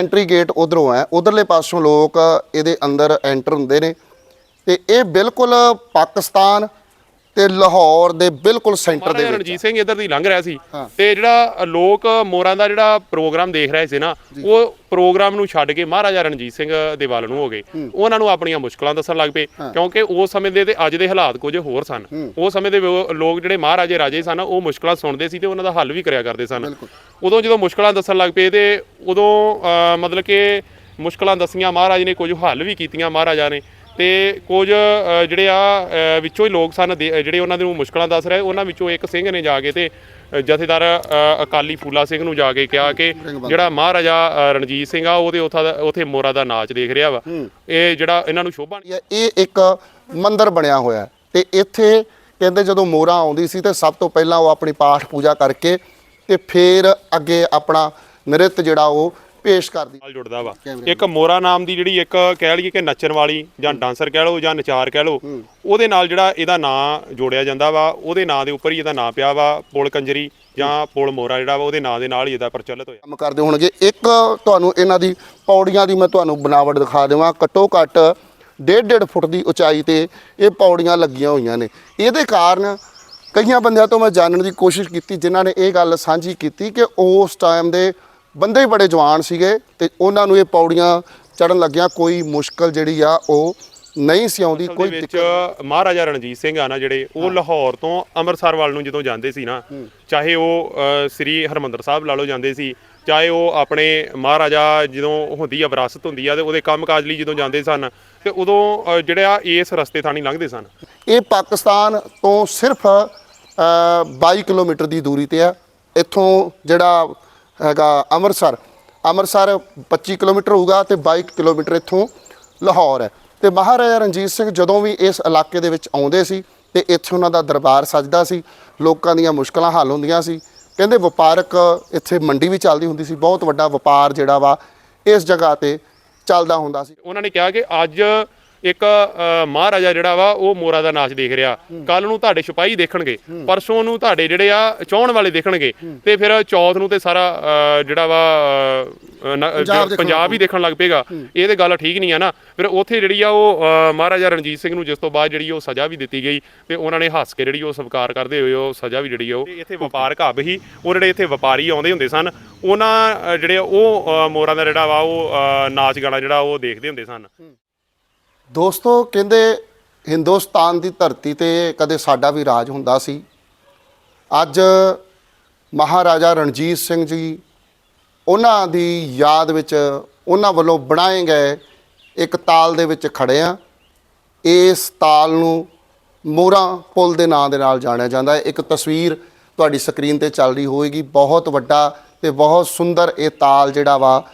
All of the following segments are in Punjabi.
ਐਂਟਰੀ ਗੇਟ ਉਧਰੋਂ ਹੈ। ਉਧਰਲੇ ਪਾਸੋਂ ਲੋਕ ਇਹਦੇ ਅੰਦਰ ਐਂਟਰ ਹੁੰਦੇ ਨੇ। ਤੇ ਇਹ ਬਿਲਕੁਲ ਪਾਕਿਸਤਾਨ ਤੇ ਲਾਹੌਰ ਦੇ ਬਿਲਕੁਲ ਸੈਂਟਰ ਦੇ ਮਹਾਰਾਜਾ ਵਿੱਚ ਰਣਜੀਤ ਸਿੰਘ ਇੱਧਰ ਦੀ ਲੰਘ ਰਿਹਾ ਸੀ ਹਾਂ। ਤੇ ਜਿਹੜਾ ਲੋਕ ਮੋਰਾਂ ਦਾ ਜਿਹੜਾ ਪ੍ਰੋਗਰਾਮ ਦੇਖ ਰਹੇ ਸੀ ਨਾ ਉਹ ਪ੍ਰੋਗਰਾਮ ਨੂੰ ਛੱਡ ਕੇ ਮਹਾਰਾਜਾ ਰਣਜੀਤ ਸਿੰਘ ਦੇ ਵੱਲ ਨੂੰ ਹੋ ਗਏ। ਉਹਨਾਂ ਨੂੰ ਆਪਣੀਆਂ ਮੁਸ਼ਕਲਾਂ ਦੱਸਣ ਲੱਗ ਪਏ ਕਿਉਂਕਿ ਉਸ ਸਮੇਂ ਦੇ ਤੇ ਅੱਜ ਦੇ ਹਾਲਾਤ ਕੁਝ ਹੋਰ ਸਨ। ਉਸ ਸਮੇਂ ਦੇ ਵੋ- ਲੋਕ ਜਿਹੜੇ ਮਹਾਰਾਜੇ ਰਾਜੇ ਸਨ ਉਹ ਮੁਸ਼ਕਲਾਂ ਸੁਣਦੇ ਸੀ ਤੇ ਉਹਨਾਂ ਦਾ ਹੱਲ ਵੀ ਕਰਿਆ ਕਰਦੇ ਸਨ। ਉਦੋਂ ਜਦੋਂ ਮੁਸ਼ਕਲਾਂ ਦੱਸਣ ਲੱਗ ਪਏ ਤੇ ਉਦੋਂ ਅਹ, ਮਤਲਬ ਕਿ ਮੁਸ਼ਕਲਾਂ ਦੱਸੀਆਂ ਮਹਾਰਾਜ ਨੇ ਕੁਝ ਹੱਲ ਵੀ ਕੀਤੀਆਂ ਮਹਾਰਾਜਾ ਨੇ। ਤੇ ਕੁਝ ਜਿਹੜੇ ਆ ਵਿੱਚੋਂ ਹੀ ਲੋਕ ਸਨ ਦੇ- ਜਿਹੜੇ ਉਹਨਾਂ ਨੂੰ ਮੁਸ਼ਕਲਾਂ ਦੱਸ ਰਹੇ ਉਹਨਾਂ ਵਿੱਚੋਂ ਇੱਕ ਸਿੰਘ ਨੇ ਜਾ ਕੇ ਤੇ ਜਥੇਦਾਰ ਅਕਾਲੀ ਫੂਲਾ ਸਿੰਘ ਨੂੰ ਜਾ ਕੇ ਕਿਹਾ ਕਿ ਜਿਹੜਾ ਮਹਾਰਾਜਾ ਰਣਜੀਤ ਸਿੰਘ ਆ ਉਹਦੇ ਉਥਾ ਦਾ ਉਥੇ ਮੋਰਾ ਦਾ ਨਾਚ ਦੇਖ ਰਿਹਾ ਵਾ। ਇਹ ਜਿਹੜਾ ਇਹਨਾਂ ਨੂੰ ਸ਼ੋਭਾ ਨਹੀਂ ਇਹ ਇੱਕ ਮੰਦਿਰ ਬਣਿਆ ਹੋਇਆ ਤੇ ਇੱਥੇ ਕਹਿੰਦੇ ਜਦੋਂ ਮੋਰਾ ਆਉਂਦੀ ਸੀ ਤੇ ਸਭ ਤੋਂ ਪਹਿਲਾਂ ਉਹ ਆਪਣੀ ਪਾਠ ਪੂਜਾ ਕਰਕੇ ਤੇ ਫਿਰ ਅੱਗੇ ਆਪਣਾ ਨ੍ਰਿਤ ਜਿਹੜਾ ਉਹ ਪੇਸ਼ ਕਰਦੀ ਨਾਲ ਜੁੜਦਾ ਵਾ। ਇੱਕ ਮੋਰਾ ਨਾਮ ਦੀ ਜਿਹੜੀ ਇੱਕ ਕਹਿ ਲਈਏ ਕਿ ਨੱਚਣ ਵਾਲੀ ਜਾਂ ਡਾਂਸਰ ਕਹਿ ਲਓ ਜਾਂ ਨਚਾਰ ਕਹਿ ਲਓ ਉਹਦੇ ਨਾਲ ਜਿਹੜਾ ਇਹਦਾ ਨਾਂ ਜੋੜਿਆ ਜਾਂਦਾ ਵਾ ਉਹਦੇ ਨਾਂ ਦੇ ਉੱਪਰ ਹੀ ਇਹਦਾ ਨਾਂ ਪਿਆ ਵਾ ਪੁਲ ਕੰਜਰੀ ਜਾਂ ਪੁਲ ਮੋਰਾ ਜਿਹੜਾ ਵਾ ਉਹਦੇ ਨਾਂ ਦੇ ਨਾਲ ਹੀ ਇਹਦਾ ਪ੍ਰਚਲਿਤ ਹੋਇਆ। ਕੰਮ ਕਰਦੇ ਹੋਣਗੇ। ਇੱਕ ਤੁਹਾਨੂੰ ਇਹਨਾਂ ਦੀ ਪੌੜੀਆਂ ਦੀ ਮੈਂ ਤੁਹਾਨੂੰ ਬਣਾਵਟ ਦਿਖਾ ਦੇਵਾਂ। ਘੱਟੋ ਘੱਟ ਡੇਢ ਡੇਢ ਫੁੱਟ ਦੀ ਉਚਾਈ ਤੇ ਇਹ ਪੌੜੀਆਂ ਲੱਗੀਆਂ ਹੋਈਆਂ ਨੇ। ਇਹਦੇ ਕਾਰਨ ਕਈਆਂ ਬੰਦਿਆਂ ਤੋਂ ਮੈਂ ਜਾਣਨ ਦੀ ਕੋਸ਼ਿਸ਼ ਕੀਤੀ ਜਿਨ੍ਹਾਂ ਨੇ ਇਹ ਗੱਲ ਸਾਂਝੀ ਕੀਤੀ ਕਿ ਉਸ ਟਾਈਮ ਦੇ ਬੰਦੇ ਹੀ ਬੜੇ ਜਵਾਨ ਸੀਗੇ ਤੇ ਉਹਨਾਂ ਨੂੰ ਇਹ ਪੌੜੀਆਂ ਚੜਨ ਲੱਗਿਆ ਕੋਈ ਮੁਸ਼ਕਲ ਜਿਹੜੀ ਆ ਉਹ ਨਹੀਂ ਸੀ ਆਉਂਦੀ ਕੋਈ ਵਿੱਚ ਮਹਾਰਾਜਾ ਰਣਜੀਤ ਸਿੰਘ ਆ ਨਾ ਜਿਹੜੇ ਉਹ ਲਾਹੌਰ ਤੋਂ ਅੰਮ੍ਰਿਤਸਰ ਵੱਲ ਨੂੰ ਜਦੋਂ ਜਾਂਦੇ ਸੀ ਨਾ ਚਾਹੇ ਉਹ ਸ੍ਰੀ ਹਰਮੰਦਰ ਸਾਹਿਬ ਲਾ ਲਓ ਜਾਂਦੇ ਸੀ ਚਾਹੇ ਉਹ ਆਪਣੇ ਮਹਾਰਾਜਾ ਜਦੋਂ ਹੁੰਦੀ ਆ ਵਿਰਾਸਤ ਹੁੰਦੀ ਆ ਤੇ ਉਹਦੇ ਕੰਮਕਾਜ ਲਈ ਜਦੋਂ ਜਾਂਦੇ ਸਨ ਤੇ ਉਦੋਂ ਜਿਹੜੇ ਆ ਇਸ ਰਸਤੇ ਥਾਣੀ ਲੰਘਦੇ ਸਨ। ਇਹ ਪਾਕਿਸਤਾਨ ਤੋਂ ਸਿਰਫ ਅ, 22 ਕਿਲੋਮੀਟਰ ਦੀ ਦੂਰੀ ਤੇ ਆ। ਇੱਥੋਂ ਜਿਹੜਾ ਹੈਗਾ ਅੰਮ੍ਰਿਤਸਰ। ਅੰਮ੍ਰਿਤਸਰ 25 ਕਿਲੋਮੀਟਰ ਹੋਊਗਾ ਤੇ 22 ਕਿਲੋਮੀਟਰ ਇੱਥੋਂ ਲਾਹੌਰ ਹੈ। ਤੇ ਮਹਾਰਾਜਾ ਰਣਜੀਤ ਸਿੰਘ ਜਦੋਂ ਵੀ ਇਸ ਇਲਾਕੇ ਦੇ ਵਿੱਚ ਆਉਂਦੇ ਸੀ ਤੇ ਇੱਥੇ ਉਹਨਾਂ ਦਾ ਦਰਬਾਰ ਸਜਦਾ ਸੀ, ਲੋਕਾਂ ਦੀਆਂ ਮੁਸ਼ਕਲਾਂ ਹੱਲ ਹੁੰਦੀਆਂ ਸੀ। ਕਹਿੰਦੇ ਵਪਾਰਕ ਇੱਥੇ ਮੰਡੀ ਵੀ ਚੱਲਦੀ ਹੁੰਦੀ ਸੀ, ਬਹੁਤ ਵੱਡਾ ਵਪਾਰ ਜਿਹੜਾ ਵਾ ਇਸ ਜਗ੍ਹਾ ਤੇ ਚੱਲਦਾ ਹੁੰਦਾ ਸੀ। ਉਹਨਾਂ ਨੇ ਕਿਹਾ ਕਿ ਅੱਜ ਇੱਕ ਮਹਾਰਾਜਾ ਜਿਹੜਾ ਵਾ ਉਹ ਮੋਰਾ ਦਾ ਨਾਚ ਦੇਖ ਰਿਹਾ। ਕੱਲ ਨੂੰ ਤੁਹਾਡੇ ਸਿਪਾਹੀ ਦੇਖਣਗੇ ਪਰਸੋਂ ਨੂੰ ਤੁਹਾਡੇ ਜਿਹੜੇ ਆ ਚਾਹਣ ਵਾਲੇ ਦੇਖਣਗੇ। ਤੇ ਫਿਰ ਚੌਥ ਨੂੰ ਤੇ ਸਾਰਾ ਜਿਹੜਾ ਵਾ ਪੰਜਾਬ ਹੀ ਦੇਖਣ ਲੱਗ ਪਏਗਾ। ਇਹ ਤੇ ਗੱਲ ਠੀਕ ਨਹੀਂ ਆ ਨਾ। ਫਿਰ ਉੱਥੇ ਜਿਹੜੀ ਆ ਉਹ ਮਹਾਰਾਜਾ ਰਣਜੀਤ ਸਿੰਘ ਨੂੰ ਜਿਸ ਤੋਂ ਬਾਅਦ ਜਿਹੜੀ ਉਹ ਸਜ਼ਾ ਵੀ ਦਿੱਤੀ ਗਈ ਤੇ ਉਹਨਾਂ ਨੇ ਹੱਸ ਕੇ ਜਿਹੜੀ ਉਹ ਸਵੀਕਾਰ ਕਰਦੇ ਹੋਏ ਉਹ ਸਜ਼ਾ ਵੀ ਜਿਹੜੀ ਆ ਉਹ ਇੱਥੇ ਵਪਾਰਕ ਹੱਬ ਹੀ ਉਹ ਜਿਹੜੇ ਇੱਥੇ ਵਪਾਰੀ ਆਉਂਦੇ ਹੁੰਦੇ ਸਨ ਉਹਨਾਂ ਜਿਹੜੇ ਉਹ ਮੋਰਾਂ ਦਾ ਜਿਹੜਾ ਵਾ ਉਹ ਨਾਚ ਗਾਣਾ ਜਿਹੜਾ ਉਹ ਦੇਖਦੇ ਹੁੰਦੇ ਸਨ। ਦੋਸਤੋ, ਕਹਿੰਦੇ ਹਿੰਦੁਸਤਾਨ ਦੀ ਧਰਤੀ ਤੇ ਕਦੇ ਸਾਡਾ ਵੀ ਰਾਜ ਹੁੰਦਾ ਸੀ। ਅੱਜ ਮਹਾਰਾਜਾ ਰਣਜੀਤ ਸਿੰਘ ਜੀ ਉਹਨਾਂ ਦੀ ਯਾਦ ਵਿੱਚ ਉਹਨਾਂ ਵੱਲੋਂ ਬਣਾਏ ਗਏ ਇੱਕ ਤਾਲ ਦੇ ਵਿੱਚ ਖੜੇ ਆ। ਇਸ ਤਾਲ ਨੂੰ ਮੋਰਾ ਪੁਲ ਦੇ ਨਾਂ ਦੇ ਨਾਲ ਜਾਣਿਆ ਜਾਂਦਾ ਹੈ। ਇੱਕ ਤਸਵੀਰ ਤੁਹਾਡੀ ਸਕਰੀਨ ਤੇ ਚੱਲ ਰਹੀ ਹੋਵੇਗੀ। ਬਹੁਤ ਵੱਡਾ ਤੇ ਬਹੁਤ ਸੁੰਦਰ ਇਹ ਤਾਲ ਜਿਹੜਾ ਵਾ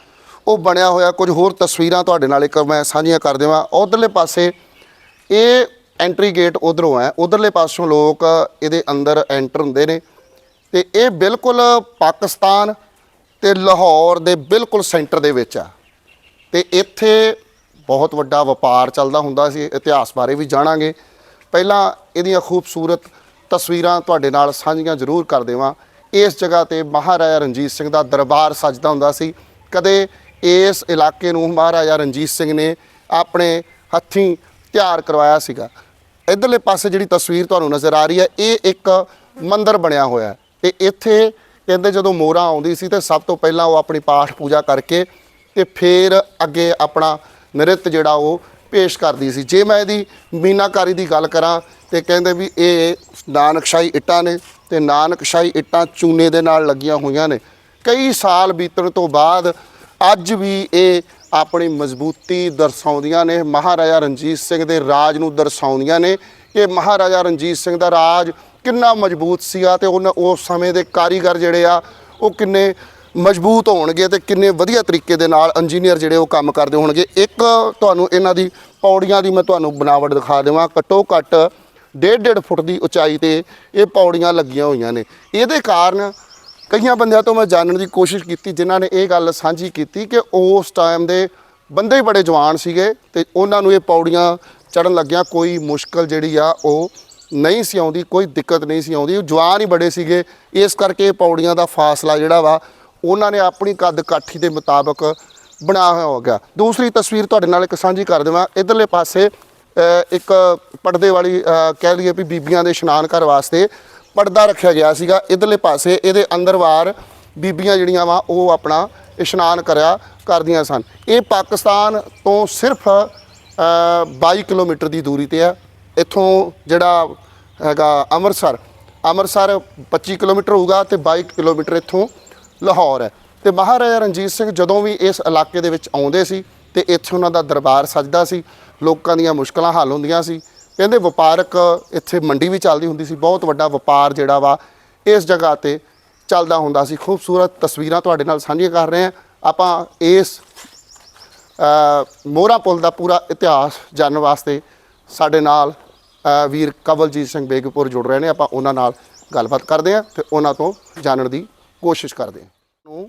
ਉਹ ਬਣਿਆ ਹੋਇਆ, ਕੁਝ ਹੋਰ ਤਸਵੀਰਾਂ ਤੁਹਾਡੇ ਨਾਲ ਇੱਕ ਮੈਂ ਸਾਂਝੀਆਂ ਕਰ ਦੇਵਾਂ। ਉਧਰਲੇ ਪਾਸੇ ਇਹ ਐਂਟਰੀ ਗੇਟ ਉਧਰੋਂ ਹੈ। ਉਧਰਲੇ ਪਾਸੋਂ ਲੋਕ ਇਹਦੇ ਅੰਦਰ ਐਂਟਰ ਹੁੰਦੇ ਨੇ ਤੇ ਇਹ ਬਿਲਕੁਲ ਪਾਕਿਸਤਾਨ ਤੇ ਲਾਹੌਰ ਦੇ ਬਿਲਕੁਲ ਸੈਂਟਰ ਦੇ ਵਿੱਚ ਆ। ਤੇ ਇੱਥੇ ਬਹੁਤ ਵੱਡਾ ਵਪਾਰ ਚੱਲਦਾ ਹੁੰਦਾ ਸੀ, ਇਤਿਹਾਸ ਬਾਰੇ ਵੀ ਜਾਣਾਂਗੇ। ਪਹਿਲਾਂ ਇਹਦੀਆਂ ਖੂਬਸੂਰਤ ਤਸਵੀਰਾਂ ਤੁਹਾਡੇ ਨਾਲ ਸਾਂਝੀਆਂ ਜ਼ਰੂਰ ਕਰ ਦੇਵਾਂ। ਇਸ ਜਗ੍ਹਾ ਤੇ ਮਹਾਰਾਜਾ ਰਣਜੀਤ ਸਿੰਘ ਦਾ ਦਰਬਾਰ ਸਜਦਾ ਹੁੰਦਾ ਸੀ। ਕਦੇ ਇਸ ਇਲਾਕੇ ਨੂੰ ਮਹਾਰਾਜਾ ਰਣਜੀਤ ਸਿੰਘ ਨੇ ਆਪਣੇ ਹੱਥੀਂ ਤਿਆਰ ਕਰਵਾਇਆ ਸੀਗਾ। ਇਧਰਲੇ ਪਾਸੇ ਜਿਹੜੀ ਤਸਵੀਰ ਤੁਹਾਨੂੰ ਨਜ਼ਰ ਆ ਰਹੀ ਹੈ, ਇਹ ਇੱਕ ਮੰਦਿਰ ਬਣਿਆ ਹੋਇਆ ਹੈ। ਤੇ ਇੱਥੇ ਕਹਿੰਦੇ ਜਦੋਂ ਮੋਰਾ ਆਉਂਦੀ ਸੀ ਤੇ ਸਭ ਤੋਂ ਪਹਿਲਾਂ ਉਹ ਆਪਣੀ ਪਾਠ ਪੂਜਾ ਕਰਕੇ ਤੇ ਫਿਰ ਅੱਗੇ ਆਪਣਾ ਨ੍ਰਿਤ ਜਿਹੜਾ ਉਹ ਪੇਸ਼ ਕਰਦੀ ਸੀ। ਜੇ ਮੈਂ ਇਹਦੀ ਮੀਨਾਕਾਰੀ ਦੀ ਗੱਲ ਕਰਾਂ ਤੇ ਕਹਿੰਦੇ ਵੀ ਇਹ ਨਾਨਕਸ਼ਾਹੀ ਇੱਟਾਂ ਨੇ ਤੇ ਨਾਨਕਸ਼ਾਹੀ ਇੱਟਾਂ ਚੂਨੇ ਦੇ ਨਾਲ ਲੱਗੀਆਂ ਹੋਈਆਂ ਨੇ। ਕਈ ਸਾਲ ਬੀਤਣ ਤੋਂ ਬਾਅਦ ਅੱਜ ਵੀ ਇਹ ਆਪਣੀ ਮਜ਼ਬੂਤੀ ਦਰਸਾਉਂਦੀਆਂ ਨੇ। ਮਹਾਰਾਜਾ ਰਣਜੀਤ ਸਿੰਘ ਦੇ ਰਾਜ ਨੂੰ ਦਰਸਾਉਂਦੀਆਂ ਨੇ। ਕਿ ਮਹਾਰਾਜਾ ਰਣਜੀਤ ਸਿੰਘ ਦਾ ਰਾਜ ਕਿੰਨਾ ਮਜ਼ਬੂਤ ਸੀਗਾ ਤੇ ਉਹਨਾਂ, ਉਸ ਸਮੇਂ ਦੇ ਕਾਰੀਗਰ ਜਿਹੜੇ ਆ, ਉਹ ਕਿੰਨੇ ਮਜ਼ਬੂਤ ਹੋਣਗੇ ਤੇ ਕਿੰਨੇ ਵਧੀਆ ਤਰੀਕੇ ਦੇ ਨਾਲ ਇੰਜੀਨੀਅਰ ਜਿਹੜੇ ਉਹ ਕੰਮ ਕਰਦੇ ਹੋਣਗੇ। ਇੱਕ ਤੁਹਾਨੂੰ ਇਹਨਾਂ ਦੀ ਪੌੜੀਆਂ ਦੀ ਮੈਂ ਤੁਹਾਨੂੰ ਬਣਾਵਟ ਦਿਖਾ ਦੇਵਾਂ। ਘੱਟੋ ਘੱਟ ਡੇਢ ਡੇਢ ਫੁੱਟ ਦੀ ਉਚਾਈ ਤੇ ਇਹ ਪੌੜੀਆਂ ਲੱਗੀਆਂ ਹੋਈਆਂ ਨੇ। ਇਹਦੇ ਕਾਰਨ ਕਈਆਂ ਬੰਦਿਆਂ ਤੋਂ ਮੈਂ ਜਾਣਨ ਦੀ ਕੋਸ਼ਿਸ਼ ਕੀਤੀ, ਜਿਨ੍ਹਾਂ ਨੇ ਇਹ ਗੱਲ ਸਾਂਝੀ ਕੀਤੀ ਕਿ ਉਸ ਟਾਈਮ ਦੇ ਬੰਦੇ ਹੀ ਬੜੇ ਜਵਾਨ ਸੀਗੇ ਤੇ ਉਹਨਾਂ ਨੂੰ ਇਹ ਪੌੜੀਆਂ ਚੜਨ ਲੱਗਿਆ ਕੋਈ ਮੁਸ਼ਕਲ ਜਿਹੜੀ ਆ ਉਹ ਨਹੀਂ ਸੀ ਆਉਂਦੀ, ਕੋਈ ਦਿੱਕਤ ਨਹੀਂ ਸੀ ਆਉਂਦੀ। ਉਹ ਜਵਾਨ ਹੀ ਬੜੇ ਸੀਗੇ। ਇਸ ਕਰਕੇ ਇਹ ਪੌੜੀਆਂ ਦਾ ਫਾਸਲਾ ਜਿਹੜਾ ਵਾ, ਉਹਨਾਂ ਨੇ ਆਪਣੀ ਕੱਦ ਕਾਠੀ ਦੇ ਮੁਤਾਬਕ ਬਣਾ ਹੋਇਆ ਹੋ ਗਿਆ। ਦੂਸਰੀ ਤਸਵੀਰ ਤੁਹਾਡੇ ਨਾਲ ਇੱਕ ਸਾਂਝੀ ਕਰ ਦੇਵਾਂ। ਇਧਰਲੇ ਪਾਸੇ ਇੱਕ ਪਰਦੇ ਵਾਲੀ ਕਹਿ ਲਈਏ ਵੀ ਬੀਬੀਆਂ ਦੇ ਇਸ਼ਨਾਨ ਘਰ ਵਾਸਤੇ ਪਰਦਾ ਰੱਖਿਆ ਗਿਆ ਸੀਗਾ। ਇਧਰਲੇ ਪਾਸੇ ਇਹਦੇ ਅੰਦਰ ਵਾਰ ਬੀਬੀਆਂ ਜਿਹੜੀਆਂ ਵਾ ਉਹ ਆਪਣਾ ਇਸ਼ਨਾਨ ਕਰਿਆ ਕਰਦੀਆਂ ਸਨ। ਇਹ ਪਾਕਿਸਤਾਨ ਤੋਂ ਸਿਰਫ ਅ, 22 ਕਿਲੋਮੀਟਰ ਦੀ ਦੂਰੀ ਤੇ ਆ। ਇੱਥੋਂ ਜਿਹੜਾ ਹੈਗਾ ਅੰਮ੍ਰਿਤਸਰ ਅੰਮ੍ਰਿਤਸਰ 25 ਕਿਲੋਮੀਟਰ ਹੋਊਗਾ ਤੇ 22 ਕਿਲੋਮੀਟਰ ਇੱਥੋਂ ਲਾਹੌਰ ਹੈ। ਤੇ ਮਹਾਰਾਜਾ ਰਣਜੀਤ ਸਿੰਘ ਜਦੋਂ ਵੀ ਇਸ ਇਲਾਕੇ ਦੇ ਵਿੱਚ ਆਉਂਦੇ ਸੀ ਤੇ ਇੱਥੇ ਉਹਨਾਂ ਦਾ ਦਰਬਾਰ ਸਜਦਾ ਸੀ ਲੋਕਾਂ ਦੀਆਂ ਮੁਸ਼ਕਲਾਂ ਹੱਲ ਹੁੰਦੀਆਂ ਸੀ। ਕਹਿੰਦੇ ਵਪਾਰਕ ਇੱਥੇ ਮੰਡੀ ਵੀ ਚੱਲਦੀ ਹੁੰਦੀ ਸੀ, ਬਹੁਤ ਵੱਡਾ ਵਪਾਰ ਜਿਹੜਾ ਵਾ ਇਸ ਜਗ੍ਹਾ ਤੇ ਚੱਲਦਾ ਹੁੰਦਾ ਸੀ। ਖੂਬਸੂਰਤ ਤਸਵੀਰਾਂ ਤੁਹਾਡੇ ਨਾਲ ਸਾਂਝੀਆਂ ਕਰ ਰਹੇ ਹਾਂ। ਆਪਾਂ ਇਸ ਮੋਹਰਾ ਪੁਲ ਦਾ ਪੂਰਾ ਇਤਿਹਾਸ ਜਾਣਨ ਵਾਸਤੇ ਸਾਡੇ ਨਾਲ ਵੀਰ ਕਵਲਜੀਤ ਸਿੰਘ ਬੇਗਪੁਰ ਜੁੜ ਰਹੇ ਨੇ। ਆਪਾਂ ਉਹਨਾਂ ਨਾਲ ਗੱਲਬਾਤ ਕਰਦੇ ਹਾਂ ਤੇ ਉਹਨਾਂ ਤੋਂ ਜਾਣਨ ਦੀ ਕੋਸ਼ਿਸ਼ ਕਰਦੇ ਹਾਂ। ਨੂੰ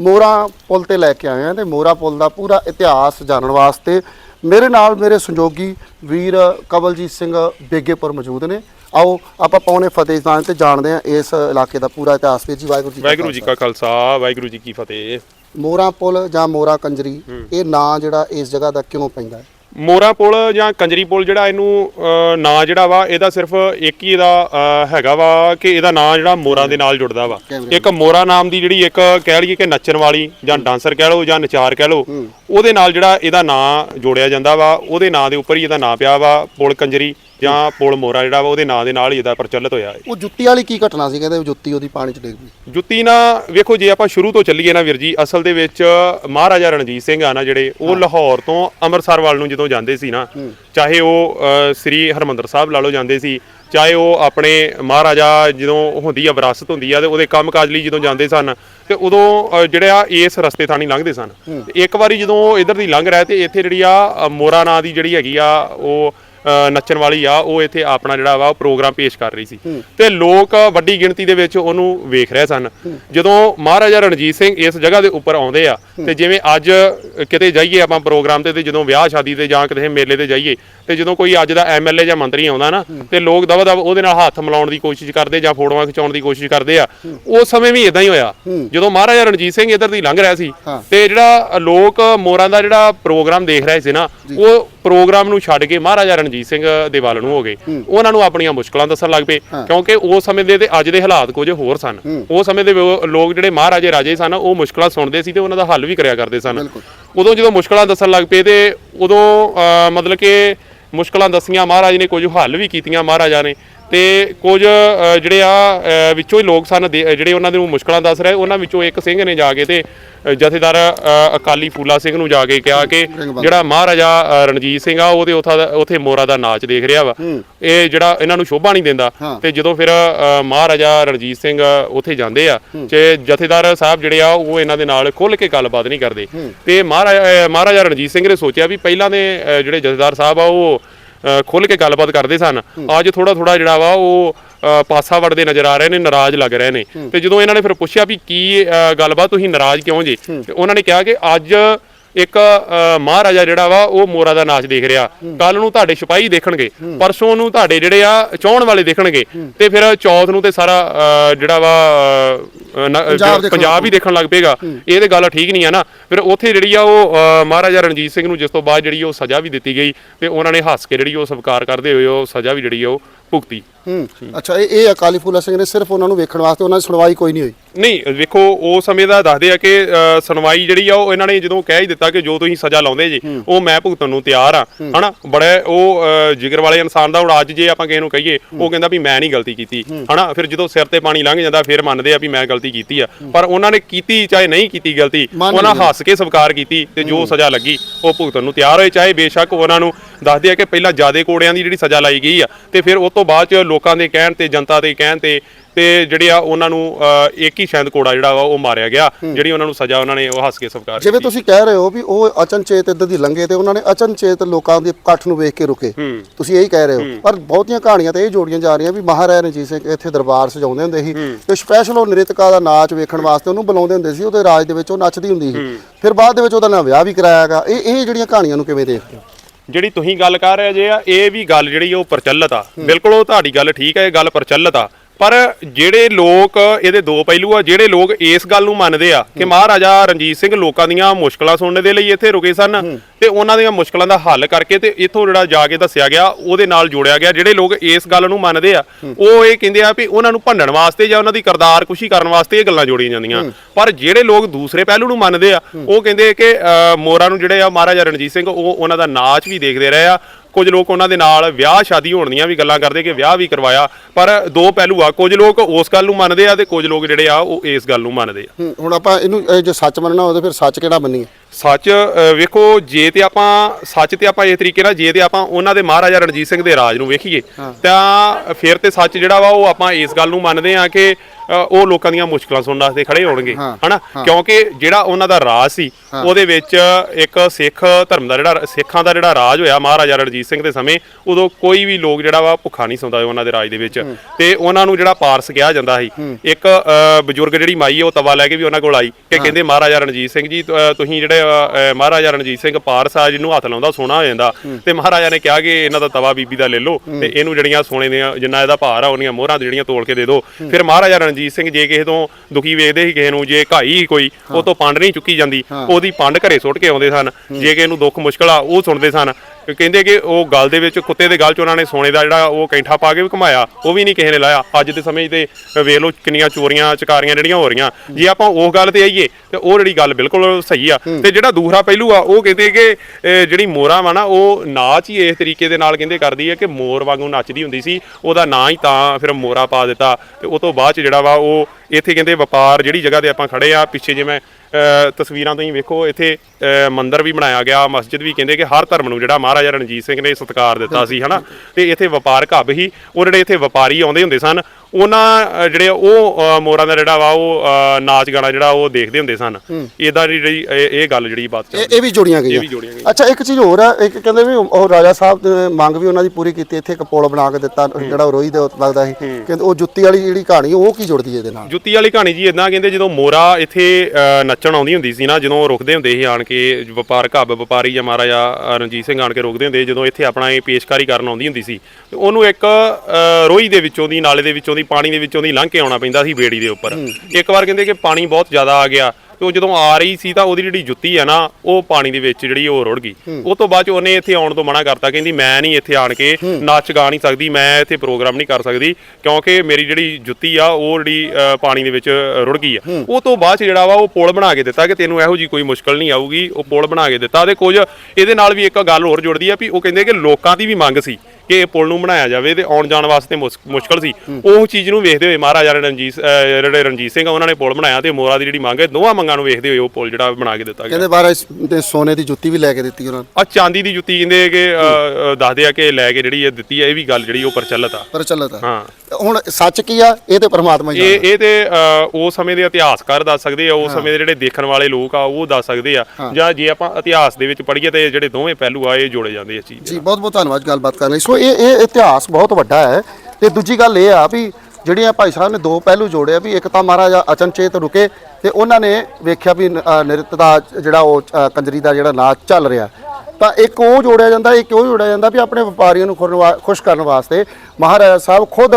ਮੋਹਰਾ ਪੁੱਲ ਤੇ ਲੈ ਕੇ ਆਏ ਹਾਂ ਤੇ ਮੋਹਰਾ ਪੁੱਲ ਦਾ ਪੂਰਾ ਇਤਿਹਾਸ ਜਾਣਨ ਵਾਸਤੇ ਮੇਰੇ ਨਾਲ ਮੇਰੇ ਸੰਜੋਗੀ ਵੀਰ ਕਵਲਜੀਤ ਸਿੰਘ ਬੇਗੇਪੁਰ ਮੌਜੂਦ ਨੇ। ਆਓ ਆਪਾਂ ਪੌਣੇ ਫਤਿਹਸਤਾਨ ਤੇ ਜਾਣਦੇ ਹਾਂ ਇਸ ਇਲਾਕੇ ਦਾ ਪੂਰਾ ਇਤਿਹਾਸ। ਵੀਰ ਜੀ ਵਾਹਿਗੁਰੂ ਜੀ ਵਾਹਿਗੁਰੂ ਜੀ ਕਾ ਖਾਲਸਾ। ਵਾਹਿਗੁਰੂ ਜੀ ਕੀ ਫਤਿਹ। ਮੋਰਾ ਪੁੱਲ ਜਾਂ ਮੋਰਾ ਕੰਜਰੀ ਇਹ ਨਾਂ ਜਿਹੜਾ ਇਸ ਜਗ੍ਹਾ ਦਾ ਕਿਉਂ ਪੈਂਦਾ ਹੈ? ਮੋਰਾ ਪੁਲ ਜਾਂ ਕੰਜਰੀ ਪੁਲ ਜਿਹੜਾ ਇਹਨੂੰ ਨਾਂ ਜਿਹੜਾ ਵਾ ਇਹਦਾ ਸਿਰਫ ਇੱਕ ਹੀ ਇਹਦਾ ਹੈਗਾ ਵਾ ਕਿ ਇਹਦਾ ਨਾਂ ਜਿਹੜਾ ਮੋਰਾ ਦੇ ਨਾਲ ਜੁੜਦਾ ਵਾ। ਇੱਕ ਮੋਰਾ ਨਾਮ ਦੀ ਜਿਹੜੀ ਇੱਕ ਕਹਿ ਲਈਏ ਕਿ ਨੱਚਣ ਵਾਲੀ ਜਾਂ ਡਾਂਸਰ ਕਹਿ ਲਓ ਜਾਂ ਨਚਾਰ ਕਹਿ ਲਓ ਉਹਦੇ ਨਾਲ ਜਿਹੜਾ ਇਹਦਾ ਨਾਂ ਜੋੜਿਆ ਜਾਂਦਾ ਵਾ ਉਹਦੇ ਨਾਂ ਦੇ ਉੱਪਰ ਹੀ ਇਹਦਾ ਨਾਂ ਪਿਆ ਵਾ ਪੁਲ ਕੰਜਰੀ। ਜਾਂ ਪੁਲ ਮੋਰਾ ਜਿਹੜਾ ਵਾ ਉਹਦੇ ਨਾਂ ਦੇ ਨਾਲ ਹੀ ਇਹਦਾ ਪ੍ਰਚਲਿਤ ਹੋਇਆ ਹੈ। ਉਹ ਜੁੱਤੀ ਵਾਲੀ ਕੀ ਘਟਨਾ ਸੀ? ਕਹਿੰਦੇ ਜੁੱਤੀ ਉਹਦੀ ਪਾਣੀ ਚ ਡਿੱਗ ਪਈ। ਜੁੱਤੀ ਨਾ ਵੇਖੋ ਜੇ ਆਪਾਂ ਸ਼ੁਰੂ ਤੋਂ ਚੱਲੀਏ ਨਾ ਵੀਰ ਜੀ ਅਸਲ ਦੇ ਵਿੱਚ ਮਹਾਰਾਜਾ ਰਣਜੀਤ ਸਿੰਘ ਆ ਨਾ ਜਿਹੜੇ ਉਹ ਲਾਹੌਰ ਤੋਂ ਅੰਮ੍ਰਿਤਸਰ ਵੱਲ ਨੂੰ ਜਦੋਂ ਜਾਂਦੇ ਸੀ ਨਾ ਚਾਹੇ ਉਹ ਸ੍ਰੀ ਹਰਮੰਦਰ ਸਾਹਿਬ ਲਾ ਲਓ ਜਾਂਦੇ ਸੀ ਚਾਹੇ ਉਹ ਆਪਣੇ ਮਹਾਰਾਜਾ ਜਦੋਂ ਹੁੰਦੀ ਆ ਵਿਰਾਸਤ ਹੁੰਦੀ ਆ ਤੇ ਉਹਦੇ ਕੰਮਕਾਜ ਲਈ ਜਦੋਂ ਜਾਂਦੇ ਸਨ ਤੇ ਉਦੋਂ ਜਿਹੜੇ ਆ ਇਸ ਰਸਤੇ ਥਾਣੀ ਲੰਘਦੇ ਸਨ। ਇੱਕ ਵਾਰੀ ਜਦੋਂ ਇਧਰ ਦੀ ਲੰਘ ਰਿਹਾ ਤੇ ਇੱਥੇ ਜਿਹੜੀ ਆ ਮੋਰਾ ਨਾਂ ਦੀ ਜਿਹੜੀ ਹੈਗੀ ਆ ਉਹ ਨੱਚਣ ਵਾਲੀ ਆ ਉਹ ਇੱਥੇ ਆਪਣਾ ਜਿਹੜਾ ਵਾ ਉਹ ਪ੍ਰੋਗਰਾਮ ਪੇਸ਼ ਕਰ ਰਹੀ ਸੀ। ਤੇ ਲੋਕ ਵੱਡੀ ਗਿਣਤੀ ਦੇ ਵਿੱਚ ਉਹਨੂੰ ਵੇਖ ਰਹੇ ਸਨ। ਜਦੋਂ ਮਹਾਰਾਜਾ ਰਣਜੀਤ ਸਿੰਘ ਇਸ ਜਗ੍ਹਾ ਦੇ ਉੱਪਰ ਆਉਂਦੇ ਆ ਤੇ ਜਿਵੇਂ ਅੱਜ ਕਿਤੇ ਜਾਈਏ ਆਪਾਂ ਪ੍ਰੋਗਰਾਮ ਤੇ ਤੇ ਜਦੋਂ ਵਿਆਹ ਸ਼ਾਦੀ ਤੇ ਜਾਂ ਕਿਤੇ ਮੇਲੇ ਤੇ ਜਾਈਏ ਤੇ ਜਦੋਂ ਕੋਈ ਅੱਜ ਦਾ ਐਮਐਲਏ ਜਾਂ ਮੰਤਰੀ ਆਉਂਦਾ ਨਾ ਤੇ ਲੋਕ ਦਵਾ ਦਵ ਉਹਦੇ ਨਾਲ ਹੱਥ ਮਿਲਾਉਣ ਦੀ ਕੋਸ਼ਿਸ਼ ਕਰਦੇ ਜਾਂ ਫੋਟੋਆਂ ਖਿਚਾਉਣ ਦੀ ਕੋਸ਼ਿਸ਼ ਕਰਦੇ ਆ ਉਸ ਸਮੇਂ ਵੀ ਇਦਾਂ ਹੀ ਹੋਇਆ। ਜਦੋਂ ਮਹਾਰਾਜਾ ਰਣਜੀਤ ਸਿੰਘ ਇੱਧਰ ਦੀ ਲੰਘ ਰਿਹਾ ਸੀ। ਤੇ ਜਿਹੜਾ ਲੋਕ ਮੋਰਾਂ ਦਾ ਜਿਹੜਾ ਪ੍ਰੋਗਰਾਮ ਦੇਖ ਰਹੇ ਸੀ ਨਾ ਉਹ ਪ੍ਰੋਗਰਾਮ ਨੂੰ ਛੱਡ ਕੇ ਮਹਾਰਾਜਾ ਰਣਜੀਤ ਸਿੰਘ ਦੇ ਵੱਲ ਨੂੰ ਹੋ ਗਏ। ਉਹਨਾਂ ਨੂੰ ਆਪਣੀਆਂ ਮੁਸ਼ਕਲਾਂ ਦੱਸਣ ਲੱਗ ਪਏ ਕਿਉਂਕਿ ਉਸ ਸਮੇਂ ਦੇ ਤੇ ਅੱਜ ਦੇ ਹਾਲਾਤ ਕੁਝ ਹੋਰ ਸਨ। ਉਸ ਸਮੇਂ ਦੇ ਲੋਕ ਜਿਹੜੇ ਮਹਾਰਾਜੇ ਰਾਜੇ ਸਨ ਉਹ ਮੁਸ਼ਕਲਾਂ ਸੁਣਦੇ ਸੀ ਤੇ ਉਹਨਾਂ ਦਾ ਹੱਲ ਵੀ ਕਰਿਆ ਕਰਦੇ ਸਨ। ਉਦੋਂ ਜਦੋਂ ਮੁਸ਼ਕਲਾਂ ਦੱਸਣ ਲੱਗ ਪਏ ਤੇ ਉਦੋਂ ਮਤਲਬ ਕਿ ਮੁਸ਼ਕਲਾਂ ਦੱਸੀਆਂ ਮਹਾਰਾਜ ਨੇ ਕੁਝ ਹੱਲ ਵੀ ਕੀਤੀਆਂ ਮਹਾਰਾਜਾ ਨੇ। ਤੇ ਕੁਝ ਜਿਹੜੇ ਆ ਵਿੱਚੋਂ ਹੀ ਲੋਕ ਸਨ ਦੇ- ਜਿਹੜੇ ਉਹਨਾਂ ਨੂੰ ਮੁਸ਼ਕਲਾਂ ਦੱਸ ਰਹੇ ਉਹਨਾਂ ਵਿੱਚੋਂ ਇੱਕ ਸਿੰਘ ਨੇ ਜਾ ਕੇ ਤੇ ਜਥੇਦਾਰ ਅਕਾਲੀ ਫੂਲਾ ਸਿੰਘ ਨੂੰ ਜਾ ਕੇ ਕਿਹਾ ਕਿ ਜਿਹੜਾ ਮਹਾਰਾਜਾ ਰਣਜੀਤ ਸਿੰਘ ਆ ਉਹਦੇ ਉਥਾ ਉਥੇ ਮੋਰਾ ਦਾ ਨਾਚ ਦੇਖ ਰਿਹਾ ਵਾ। ਇਹ ਜਿਹੜਾ ਇਹਨਾਂ ਨੂੰ ਸ਼ੋਭਾ ਨਹੀਂ ਦਿੰਦਾ। ਤੇ ਜਦੋਂ ਫਿਰ ਮਹਾਰਾਜਾ ਰਣਜੀਤ ਸਿੰਘ ਉਥੇ ਜਾਂਦੇ ਆ ਤੇ ਜਥੇਦਾਰ ਸਾਹਿਬ ਜਿਹੜੇ ਆ ਉਹ ਇਹਨਾਂ ਦੇ ਨਾਲ ਖੁੱਲ ਕੇ ਗੱਲਬਾਤ ਨਹੀਂ ਕਰਦੇ। ਤੇ ਮਹਾਰਾਜਾ ਰਣਜੀਤ ਸਿੰਘ ਨੇ ਸੋਚਿਆ ਵੀ ਪਹਿਲਾਂ ਦੇ ਜਿਹੜੇ ਜਥੇਦਾਰ ਸਾਹਿਬ ਆ ਉਹ ਖੁੱਲ ਕੇ ਗੱਲਬਾਤ ਕਰਦੇ ਸਨ। ਅੱਜ ਥੋੜਾ ਥੋੜਾ ਜਿਹੜਾ ਵਾ ਉਹ ਅਹ, ਪਾਸਾ ਵੜਦੇ ਨਜ਼ਰ ਆ ਰਹੇ ਨੇ ਨਾਰਾਜ਼ ਲੱਗ ਰਹੇ ਨੇ। ਤੇ ਜਦੋਂ ਇਹਨਾਂ ਨੇ ਫਿਰ ਪੁੱਛਿਆ ਵੀ ਕੀ ਅਹ, ਗੱਲਬਾਤ ਤੁਸੀਂ ਨਾਰਾਜ਼ ਕਿਉਂ ਜੇ? ਤੇ ਉਹਨਾਂ ਨੇ ਕਿਹਾ ਕਿ ਅੱਜ ਇੱਕ ਮਹਾਰਾਜਾ ਜਿਹੜਾ ਵਾ ਉਹ ਮੋਰਾ ਦਾ ਨਾਚ ਦੇਖ ਰਿਹਾ। ਕੱਲ ਨੂੰ ਤੁਹਾਡੇ ਸਿਪਾਹੀ ਦੇਖਣਗੇ ਪਰਸੋਂ ਨੂੰ ਤੁਹਾਡੇ ਜਿਹੜੇ ਆ ਚਾਹਣ ਵਾਲੇ ਦੇਖਣਗੇ। ਤੇ ਫਿਰ ਚੌਥ ਨੂੰ ਤੇ ਸਾਰਾ ਜਿਹੜਾ ਵਾ ਪੰਜਾਬ ਹੀ ਦੇਖਣ ਲੱਗ ਪਏਗਾ। ਇਹ ਤੇ ਗੱਲ ਠੀਕ ਨਹੀਂ ਆ ਨਾ। ਫਿਰ ਉੱਥੇ ਜਿਹੜੀ ਆ ਉਹ ਮਹਾਰਾਜਾ ਰਣਜੀਤ ਸਿੰਘ ਨੂੰ ਜਿਸ ਤੋਂ ਬਾਅਦ ਜਿਹੜੀ ਉਹ ਸਜ਼ਾ ਵੀ ਦਿੱਤੀ ਗਈ ਤੇ ਉਹਨਾਂ ਨੇ ਹੱਸ ਕੇ ਜਿਹੜੀ ਉਹ ਸਵੀਕਾਰ ਕਰਦੇ ਹੋਏ ਉਹ ਸਜ਼ਾ ਵੀ ਜਿਹੜੀ ਉਹ ਭੁਗਤੀ। ਹੂੰ ਅੱਛਾ ਇਹ ਇਹ ਅਕਾਲੀ ਫੂਲਾ ਸਿੰਘ ਨੇ ਸਿਰਫ ਉਹਨਾਂ ਨੂੰ ਵੇਖਣ ਵਾਸਤੇ ਉਹਨਾਂ ਦੀ ਸੁਣਵਾਈ ਕੋਈ ਨਹੀਂ ਹੋਈ? ਨਹੀਂ ਵੇਖੋ ਉਹ ਸਮੇਂ ਦਾ ਦੱਸਦੇ ਆ ਕਿ ਅ, ਸੁਣਵਾਈ ਜਿਹੜੀ ਆ ਉਹ ਇਹਨਾਂ ਨੇ ਜਦੋਂ ਕਹਿ ਹੀ ਦਿੱਤਾ ਕਿ ਜੋ ਤੁਸੀਂ ਸਜ਼ਾ ਲਾਉਂਦੇ ਜੀ ਉਹ ਮੈਂ ਭੁਗਤਣ ਨੂੰ ਤਿਆਰ ਆ। ਹਨਾ? ਬੜੇ ਉਹ ਅ, ਜਿਗਰ ਵਾਲੇ ਇਨਸਾਨ ਦਾ ਹੁਣ ਅੱਜ ਜੇ ਆਪਾਂ ਕਿਸੇ ਨੂੰ ਕਹੀਏ ਉਹ ਕਹਿੰਦਾ ਵੀ ਮੈਂ ਨਹੀਂ ਗਲਤੀ ਕੀਤੀ। ਹਨਾ? ਫਿਰ ਜਦੋਂ ਸਿਰ ਤੇ ਪਾਣੀ ਲੰਘ ਜਾਂਦਾ ਫਿਰ ਮੰਨਦੇ ਆ ਵੀ ਮੈਂ ਗਲਤੀ ਕੀਤੀ ਆ। ਪਰ ਉਹਨਾਂ ਨੇ ਕੀਤੀ ਚਾਹੇ ਨਹੀਂ ਕੀਤੀ ਗਲਤੀ ਮੰਨ ਉਹਨਾਂ। ਹੱਸ ਕੇ ਸਵੀਕਾਰ ਕੀਤੀ ਤੇ ਜੋ ਸਜ਼ਾ ਲੱਗੀ ਉਹ ਭੁਗਤਣ ਨੂੰ ਤਿਆਰ ਹੋਏ ਚਾਹੇ ਬੇਸ਼ੱਕ ਉਹਨਾਂ ਨੂੰ ਦੱਸਦੇ ਆ ਕਿ ਪਹਿਲਾਂ ਜਿਆਦੇ ਕੋੜਿਆਂ ਦੀ ਜਿਹੜੀ ਸਜ਼ਾ ਲਾਈ ਗਈ ਆ ਤੇ ਫਿਰ ਉਸ ਤੋਂ ਬਾਅਦ ਚ ਲੋਕਾਂ ਦੇ ਕਹਿਣ ਤੇ ਜਨਤਾ ਦੇ ਕਹਿਣ ਤੇ ਤੇ ਜਿਹੜੇ ਆ ਉਹਨਾਂ ਨੂੰ ਇੱਕ ਹੀ ਸ਼ੈਂਦ ਕੋੜਾ ਜਿਹੜਾ ਵਾ ਉਹ ਮਾਰਿਆ ਗਿਆ ਜਿਹੜੀ ਉਹਨਾਂ ਨੂੰ ਸਜ਼ਾ ਉਹਨਾਂ ਨੇ ਉਹ ਹੱਸ ਕੇ ਸਵੀਕਾਰ ਜਿਵੇਂ ਤੁਸੀਂ ਕਹਿ ਰਹੇ ਹੋ ਵੀ ਉਹ ਅਚਨਚੇਤ ਇੱਧਰ ਦੀ ਲੰਘੇ ਤੇ ਉਹਨਾਂ ਨੇ ਅਚਨਚੇਤ ਲੋਕਾਂ ਦੇ ਇਕੱਠ ਨੂੰ ਵੇਖ ਕੇ ਰੁਕੇ। ਤੁਸੀਂ ਇਹੀ ਕਹਿ ਰਹੇ ਹੋ। ਪਰ ਬਹੁਤੀਆਂ ਕਹਾਣੀਆਂ ਤੇ ਇਹ ਜੋੜੀਆਂ ਜਾ ਰਹੀਆਂ ਵੀ ਮਹਾਰਾਜਾ ਰਣਜੀਤ ਸਿੰਘ ਇੱਥੇ ਦਰਬਾਰ ਸਜਾਉਂਦੇ ਹੁੰਦੇ ਸੀ ਤੇ ਸਪੈਸ਼ਲ ਉਹ ਨ੍ਰਿਤਕਾ ਦਾ ਨਾਚ ਵੇਖਣ ਵਾਸਤੇ ਉਹਨੂੰ ਬੁਲਾਉਂਦੇ ਹੁੰਦੇ ਸੀ ਉਹਦੇ ਰਾਜ ਦੇ ਵਿੱਚ ਉਹ ਨੱਚਦੀ ਹੁੰਦੀ ਸੀ। ਫਿਰ ਬਾਅਦ ਦੇ ਵਿੱਚ ਉਹਦਾ ਨਾਲ ਵਿਆਹ ਵੀ ਕਰਾਇਆਗਾ ਇਹ ਇਹ ਜਿਹੜੀਆਂ ਕਹਾਣੀਆਂ ਨੂੰ ਕਿਵੇਂ ਦੇਖਦੇ ਹੋ? ਜਿਹੜੀ ਤੁਸੀਂ ਗੱਲ ਕਰ ਰਹੇ ਜੇ ਆ ਇਹ ਵੀ ਗੱਲ ਜਿਹੜੀ ਉਹ ਪ੍ਰਚਲਿਤ ਆ। ਬਿਲਕੁਲ ਉਹ ਤੁਹਾਡੀ ਗੱਲ ਠੀਕ ਹੈ ਇਹ ਗੱਲ ਪ੍ਰਚਲਿਤ ਆ। ਪਰ ਜਿਹੜੇ ਲੋਕ ਇਹਦੇ ਦੋ ਪਹਿਲੂ ਆ ਜਿਹੜੇ ਲੋਕ ਇਸ ਗੱਲ ਨੂੰ ਮੰਨਦੇ ਆ ਕਿ ਮਹਾਰਾਜਾ ਰਣਜੀਤ ਸਿੰਘ ਲੋਕਾਂ ਦੀਆਂ ਮੁਸ਼ਕਲਾਂ ਸੁਣਨ ਦੇ ਲਈ ਇੱਥੇ ਰੁਕੇ ਸਨ ਤੇ ਉਹਨਾਂ ਦੀਆਂ ਮੁਸ਼ਕਲਾਂ ਦਾ ਹੱਲ ਕਰਕੇ ਤੇ ਇੱਥੋਂ ਜਿਹੜਾ ਜਾ ਕੇ ਦੱਸਿਆ ਗਿਆ ਉਹਦੇ ਨਾਲ ਜੋੜਿਆ ਗਿਆ। ਜਿਹੜੇ ਲੋਕ ਇਸ ਗੱਲ ਨੂੰ ਮੰਨਦੇ ਆ ਉਹ ਇਹ ਕਹਿੰਦੇ ਆ ਵੀ ਉਹਨਾਂ ਨੂੰ ਭੰਡਣ ਵਾਸਤੇ ਜਾਂ ਉਹਨਾਂ ਦੀ ਕਰਤਾਰ ਕੁਸ਼ੀ ਕਰਨ ਵਾਸਤੇ ਇਹ ਗੱਲਾਂ ਜੋੜੀਆਂ ਜਾਂਦੀਆਂ। ਪਰ ਜਿਹੜੇ ਲੋਕ ਦੂਸਰੇ ਪਹਿਲੂ ਨੂੰ ਮੰਨਦੇ ਆ ਉਹ ਕਹਿੰਦੇ ਕਿ ਮੋਰਾਂ ਨੂੰ ਜਿਹੜੇ ਆ ਮਹਾਰਾਜਾ ਰਣਜੀਤ ਸਿੰਘ ਉਹ ਉਹਨਾਂ ਦਾ ਨਾਚ ਵੀ ਦੇਖਦੇ ਰਹੇ ਆ। ਕੁਝ ਲੋਕ ਉਹਨਾਂ ਦੇ ਨਾਲ ਵਿਆਹ ਸ਼ਾਦੀ ਹੋਣ ਦੀਆਂ ਵੀ ਗੱਲਾਂ ਕਰਦੇ ਕਿ ਵਿਆਹ ਵੀ ਕਰਵਾਇਆ। ਪਰ ਦੋ ਪਹਿਲੂ ਆ ਕੁਝ ਲੋਕ ਉਸ ਗੱਲ ਨੂੰ ਮੰਨਦੇ ਆ ਤੇ ਕੁਝ ਲੋਕ ਜਿਹੜੇ ਆ ਉਹ ਇਸ ਗੱਲ ਨੂੰ ਮੰਨਦੇ ਆ। ਹੁਣ ਆਪਾਂ ਇਹਨੂੰ ਇਹ ਜੇ ਸੱਚ ਮੰਨਣਾ ਹੋਵੇ ਫਿਰ ਸੱਚ ਕਿਹੜਾ ਮੰਨੀਏ? ਸੱਚ ਵੇਖੋ ਜੇ ਤੇ ਆਪਾਂ ਸੱਚ ਤੇ ਆਪਾਂ ਇਸ ਤਰੀਕੇ ਨਾਲ ਜੇ ਤੇ ਆਪਾਂ ਉਹਨਾਂ ਦੇ ਮਹਾਰਾਜਾ ਰਣਜੀਤ ਸਿੰਘ ਦੇ ਰਾਜ ਨੂੰ ਵੇਖੀਏ ਤਾਂ ਫਿਰ ਤੇ ਸੱਚ ਜਿਹੜਾ ਵਾ ਉਹ ਆਪਾਂ ਇਸ ਗੱਲ ਨੂੰ ਮੰਨਦੇ ਆ ਕਿ ਉਹ ਲੋਕਾਂ ਦੀਆਂ ਮੁਸ਼ਕਲਾਂ ਸੁਣਨ ਵਾਸਤੇ ਖੜੇ ਹੋਣਗੇ ਹਨਾ? ਕਿਉਂਕਿ ਜਿਹੜਾ ਉਹਨਾਂ ਦਾ ਰਾਜ ਸੀ ਉਹਦੇ ਵਿੱਚ ਇੱਕ ਸਿੱਖ ਧਰਮ ਦਾ ਜਿਹੜਾ ਸਿੱਖਾਂ ਦਾ ਜਿਹੜਾ ਰਾਜ ਹੋਇਆ ਮਹਾਰਾਜਾ ਰਣਜੀਤ ਸਿੰਘ ਦੇ ਸਮੇਂ ਉਦੋਂ ਕੋਈ ਵੀ ਲੋਕ ਜਿਹੜਾ ਵਾ ਭੁੱਖਾ ਨਹੀਂ ਸੌਂਦਾ ਉਹਨਾਂ ਦੇ ਰਾਜ ਦੇ ਵਿੱਚ। ਤੇ ਉਹਨਾਂ ਨੂੰ ਜਿਹੜਾ ਪਾਰਸ ਕਿਹਾ ਜਾਂਦਾ ਸੀ ਇੱਕ ਬਜ਼ੁਰਗ ਜਿਹੜੀ ਮਾਈ ਉਹ ਤਵਾ ਲੈ ਕੇ ਵੀ ਉਹਨਾਂ ਕੋਲ ਆਈ ਕਿ ਕਹਿੰਦੇ ਮਹਾਰਾਜਾ ਰਣਜੀਤ ਸਿੰਘ ਜੀ ਤੁਸੀਂ ਜਿਹੜੇ ਮਹਾਰਾਜਾ ਰਣਜੀਤ ਸਿੰਘ ਪਾਰਸ ਆ ਜਿਹਨੂੰ ਹੱਥ ਲਾਉਂਦਾ ਸੋਨਾ ਹੋ ਜਾਂਦਾ। ਤੇ ਮਹਾਰਾਜਾ ਨੇ ਕਿਹਾ ਕਿ ਇਹਨਾਂ ਦਾ ਤਵਾ ਬੀਬੀ ਦਾ ਲੈ ਲਓ ਤੇ ਇਹਨੂੰ ਜਿਹੜੀਆਂ ਸੋਨੇ ਦੀਆਂ ਜਿੰਨਾ ਇਹਦਾ ਭਾਰ ਆ ਉਹਨੀਆਂ ਮੋਹਰਾਂ ਜਿਹੜੀਆਂ ਤੋਲ ਕੇ ਦੇ ਦਿਓ ਫਿਰ ਮਹਾਰਾਜਾ ਰਣਜੀਤ ਸਿੰਘ ਜੇ ਕਿਸੇ ਤੋਂ ਦੁਖੀ ਵੇਖਦੇ ਸੀ ਕਿਸੇ ਨੂੰ ਜੇ ਘਾਈ ਕੋਈ ਉਹ ਤੋਂ ਪੰਡ ਨਹੀਂ ਚੁੱਕੀ ਜਾਂਦੀ। ਉਹਦੀ ਪੰਡ ਘਰੇ ਸੁੱਟ ਕੇ ਆਉਂਦੇ ਸਨ। ਜੇ ਕਿਸੇ ਨੂੰ ਦੁੱਖ ਮੁਸ਼ਕਲ ਆ ਉਹ ਸੁਣਦੇ ਸਨ। ਕਹਿੰਦੇ ਕਿ ਉਹ ਗਲ ਦੇ ਵਿੱਚ ਕੁੱਤੇ ਦੇ ਗਲ 'ਚ ਉਹਨਾਂ ਨੇ ਸੋਨੇ ਦਾ ਜਿਹੜਾ ਉਹ ਕੈਂਠਾ ਪਾ ਕੇ ਵੀ ਘੁਮਾਇਆ ਉਹ ਵੀ ਨਹੀਂ ਕਿਸੇ ਨੇ ਲਾਇਆ। ਅੱਜ ਦੇ ਸਮੇਂ ਤੇ ਵੇਖ ਲਓ ਕਿੰਨੀਆਂ ਚੋਰੀਆਂ ਚਕਾਰੀਆਂ ਜਿਹੜੀਆਂ ਹੋ ਰਹੀਆਂ। ਜੇ ਆਪਾਂ ਉਸ ਗੱਲ ਤੇ ਆਈਏ ਤੇ ਉਹ ਜਿਹੜੀ ਗੱਲ ਬਿਲਕੁਲ ਸਹੀ ਆ। ਤੇ ਜਿਹੜਾ ਦੂਸਰਾ ਪਹਿਲੂ ਆ ਉਹ ਕਹਿੰਦੇ ਕਿ ਜਿਹੜੀ ਮੋਰਾ ਵਾ ਨਾ ਉਹ ਨਾਚ ਹੀ ਇਸ ਤਰੀਕੇ ਦੇ ਨਾਲ ਕਹਿੰਦੇ ਕਰਦੀ ਹੈ ਕਿ ਮੋਰ ਵਾਂਗੂ ਨੱਚਦੀ ਹੁੰਦੀ ਸੀ ਉਹਦਾ ਨਾਂ ਹੀ ਤਾਂ ਫਿਰ ਮੋਰਾ ਪਾ ਦਿੱਤਾ। ਤੇ ਉਹ ਤੋਂ ਬਾਅਦ ਚ ਜਿਹੜਾ ਵਾ ਉਹ ਇੱਥੇ ਕਹਿੰਦੇ ਵਪਾਰ ਜਿਹੜੀ ਜਗ੍ਹਾ ਤੇ ਆਪਾਂ ਖੜੇ ਆ ਪਿੱਛੇ ਜਿਵੇਂ ਤਸਵੀਰਾਂ ਤੁਸੀਂ ਵੇਖੋ ਇੱਥੇ ਅਹ, ਮੰਦਿਰ ਵੀ ਬਣਾਇਆ ਗਿਆ ਮਸਜਿਦ ਵੀ ਕਹਿੰਦੇ ਕਿ ਹਰ ਧਰਮ ਨੂੰ ਜਿਹੜਾ ਮਹਾਰਾਜਾ ਰਣਜੀਤ ਸਿੰਘ ਨੇ ਸਤਿਕਾਰ ਦਿੱਤਾ ਸੀ ਹਨਾ? ਤੇ ਇੱਥੇ ਵਪਾਰਕ ਹੱਬ ਹੀ ਉਹ ਜਿਹੜੇ ਇੱਥੇ ਵਪਾਰੀ ਆਉਂਦੇ ਹੁੰਦੇ ਸਨ ਉਹਨਾਂ ਜਿਹੜੇ ਉਹ ਮੋਰਾਂ ਦਾ ਜਿਹੜਾ ਵਾ ਉਹ ਨਾਚ ਗਾਣਾ ਜਿਹੜਾ ਉਹ ਦੇਖਦੇ ਹੁੰਦੇ ਸਨ। ਇਦਾਂ ਦੀ ਜਿਹੜੀ ਇਹ ਗੱਲ ਜਿਹੜੀ ਬਾਤ ਇਹ ਇਹ ਵੀ ਜੋੜੀਆਂ ਗਈਆਂ। ਵੀ ਜੋੜੀਆਂ ਗਈਆਂ। ਅੱਛਾ ਇੱਕ ਚੀਜ਼ ਹੋਰ ਆ ਇੱਕ ਕਹਿੰਦੇ ਵੀ ਉਹ ਰਾਜਾ ਸਾਹਿਬ ਨੇ ਮੰਗ ਵੀ ਉਹਨਾਂ ਦੀ ਪੂਰੀ ਕੀਤੀ ਇੱਥੇ ਇੱਕ ਪੁਲ ਬਣਾ ਕੇ ਦਿੱਤਾ ਜਿਹੜਾ ਰੋਹੀ ਦੇ ਲੱਗਦਾ ਸੀ। ਕਹਿੰਦੇ ਉਹ ਜੁੱਤੀ ਵਾਲੀ ਜਿਹੜੀ ਕਹਾਣੀ ਉਹ ਕੀ ਜੁੜਦੀ ਹੈ ਇਹਦੇ ਨਾਲ? ਜੁੱਤੀ ਵਾਲੀ ਕਹਾਣੀ ਜੀ ਇਦਾਂ ਕਹਿੰਦੇ ਜਦੋਂ ਮੋਰਾ ਇੱਥੇ ਨੱਚਣ ਆਉਂਦੀ ਹੁੰਦੀ ਸੀ ਨਾ ਜਦੋਂ ਰੁਕਦੇ ਹੁੰਦੇ ਸੀ ਆਣ ਕੇ ਵਪਾਰਕ ਹੱਬ ਵਪਾਰੀ ਜਾਂ ਮਹਾਰਾਜਾ ਰਣਜੀਤ ਸਿੰਘ ਆਣ ਕੇ ਰੁਕਦੇ ਹੁੰਦੇ ਜਦੋਂ ਇੱਥੇ ਆਪਣਾ ਇਹ ਪੇਸ਼ਕਾਰੀ ਕਰਨ ਆਉਂਦੀ ਹੁੰਦੀ ਸੀ ਤੇ ਉਹਨੂੰ ਇੱਕ ਰੋਹੀ ਦੇ ਵਿੱਚੋਂ ਦੀ ਨਾਲੇ ਦੇ ਵਿੱਚੋਂ ਦੀ ਪਾਣੀ ਦੇ ਵਿੱਚੋਂ ਦੀ ਲੰਘ ਕੇ ਆਉਣਾ ਪੈਂਦਾ ਸੀ ਬੇੜੀ ਦੇ ਉੱਪਰ। ਇੱਕ ਵਾਰ ਕਹਿੰਦੇ ਕਿ ਪਾਣੀ ਬਹੁਤ ਜ਼ਿਆਦਾ ਆ ਗਿਆ ਤੇ ਉਹ ਜਦੋਂ ਆ ਰਹੀ ਸੀ ਤਾਂ ਉਹਦੀ ਜਿਹੜੀ ਜੁੱਤੀ ਆ ਨਾ ਉਹ ਪਾਣੀ ਦੇ ਵਿੱਚ ਜਿਹੜੀ ਉਹ ਰੁੜ ਗਈ। ਉਹ ਤੋਂ ਬਾਅਦ ਉਹਨੇ ਇੱਥੇ ਆਉਣ ਤੋਂ ਮਨਾ ਕਰਤਾ ਕਹਿੰਦੀ ਮੈਂ ਨਹੀਂ ਇੱਥੇ ਆਣ ਕੇ ਨੱਚ ਗਾ ਨਹੀਂ ਸਕਦੀ ਮੈਂ ਇੱਥੇ ਪ੍ਰੋਗਰਾਮ ਨਹੀਂ ਕਰ ਸਕਦੀ ਕਿਉਂਕਿ ਮੇਰੀ ਜਿਹੜੀ ਜੁੱਤੀ ਆ ਉਹ ਜਿਹੜੀ ਪਾਣੀ ਦੇ ਵਿੱਚ ਰੁੜ ਗਈ ਆ। ਉਹ ਤੋਂ ਬਾਅਦ ਚ ਜਿਹੜਾ ਵਾ ਉਹ ਪੁਲ ਬਣਾ ਕੇ ਦਿੱਤਾ ਕਿ ਤੈਨੂੰ ਇਹੋ ਜੀ ਕੋਈ ਮੁਸ਼ਕਲ ਨਹੀਂ ਆਊਗੀ ਉਹ ਪੁਲ ਬਣਾ ਕੇ ਦਿੱਤਾ। ਤੇ ਕੁਝ ਇਹਦੇ ਨਾਲ ਵੀ ਇੱਕ ਗੱਲ ਹੋਰ ਜੁੜਦੀ ਆ ਵੀ ਉਹ ਕਹਿੰਦੇ ਕਿ ਲੋਕਾਂ ਦੀ ਵੀ ਮੰਗ ਸੀ। ਕਿ ਇਹ ਪੁਲ ਨੂੰ ਬਣਾਇਆ ਜਾਵੇ ਤੇ ਆਉਣ ਜਾਣ ਵਾਸਤੇ ਮੁਸ- ਮੁਸ਼ਕਲ ਸੀ। ਉਹ ਚੀਜ਼ ਨੂੰ ਵੇਖਦੇ ਹੋਏ ਮਹਾਰਾਜਾ ਰਣਜੀਤ ਜਿਹੜੇ ਰਣਜੀਤ ਸਿੰਘ ਉਹਨਾਂ ਨੇ ਪੁਲ ਬਣਾਇਆ ਤੇ ਮੋਰਾ ਦੀ ਜਿਹੜੀ ਮੰਗ ਹੈ ਦੋਵਾਂ ਮੰਗਾਂ ਨੂੰ ਵੇਖਦੇ ਹੋਏ ਉਹ ਪੁਲ ਜਿਹੜਾ ਬਣਾ ਕੇ ਦਿੱਤਾ ਗਿਆ। ਕਹਿੰਦੇ ਬਾਰੇ ਤੇ ਸੋਨੇ ਦੀ ਜੁੱਤੀ ਵੀ ਲੈ ਕੇ ਦਿੱਤੀ ਉਹਨਾਂ ਨੂੰ। ਆ ਚਾਂਦੀ ਦੀ ਜੁੱਤੀ ਕਹਿੰਦੇ ਕਿ ਦੱਸਦੇ ਆ ਕਿ ਲੈ ਕੇ ਜਿਹੜੀ ਇਹ ਦਿੱਤੀ ਹੈ ਇਹ ਵੀ ਗੱਲ ਜਿਹੜੀ ਉਹ ਪ੍ਰਚਲਿਤ ਆ। ਪ੍ਰਚਲਿਤ ਆ। ਹਾਂ। ਹੁਣ ਸੱਚ ਕੀ ਆ? ਇਹ ਤੇ ਪਰਮਾਤਮਾ ਹੀ ਇਹ ਜਾਣਦਾ। ਇਹ ਤੇ ਅ, ਉਸ ਸਮੇਂ ਦੇ ਇਤਿਹਾਸਕਾਰ ਦੱਸ ਸਕਦੇ ਆ ਉਸ ਸਮੇਂ ਦੇ ਜਿਹੜੇ ਦੇਖਣ ਵਾਲੇ ਲੋਕ ਆ ਉਹ ਦੱਸ ਸਕਦੇ ਆ। ਜਾਂ ਜੇ ਆਪਾਂ ਇਤਿਹਾਸ ਦੇ ਵਿੱਚ ਪੜ੍ਹੀਏ ਤੇ ਜਿਹੜੇ ਦੋਵੇਂ ਪਹਿਲੂ ਆ ਇਹ ਜੋੜੇ ਜਾਂਦੇ ਆ ਇਸ ਚੀਜ਼ ਦੇ ਜੀ ਬਹੁਤ ਬਹੁਤ ਧੰਨਵਾਦ ਗੱਲਬਾਤ ਕਰਨ ਲਈ। ਸੋ ਇਹ ਇਹ ਇਤਿਹਾਸ ਬਹੁਤ ਵੱਡਾ ਹੈ। ਤੇ ਦੂਜੀ ਗੱਲ ਇਹ ਆ ਵੀ ਜਿਹੜੀਆਂ ਭਾਈ ਸਾਹਿਬ ਨੇ ਦੋ ਪਹਿਲੂ ਜੋੜੇ ਆ ਵੀ ਇੱਕ ਤਾਂ ਮਹਾਰਾਜਾ ਅਚਨਚੇਤ ਰੁਕੇ ਤੇ ਉਹਨਾਂ ਨੇ ਵੇਖਿਆ ਵੀ ਅ, ਨ੍ਰਿਤ ਦਾ ਜਿਹੜਾ ਉਹ ਅ, ਕੰਜਰੀ ਦਾ ਜਿਹੜਾ ਨਾਚ ਚੱਲ ਰਿਹਾ। ਤਾਂ ਇੱਕ ਉਹ ਜੋੜਿਆ ਜਾਂਦਾ ਇੱਕ ਉਹ ਜੋੜਿਆ ਜਾਂਦਾ ਵੀ ਆਪਣੇ ਵਪਾਰੀਆਂ ਨੂੰ ਖੁਰਨ ਵਾ- ਖੁਸ਼ ਕਰਨ ਵਾਸਤੇ ਮਹਾਰਾਜਾ ਸਾਹਿਬ ਖੁਦ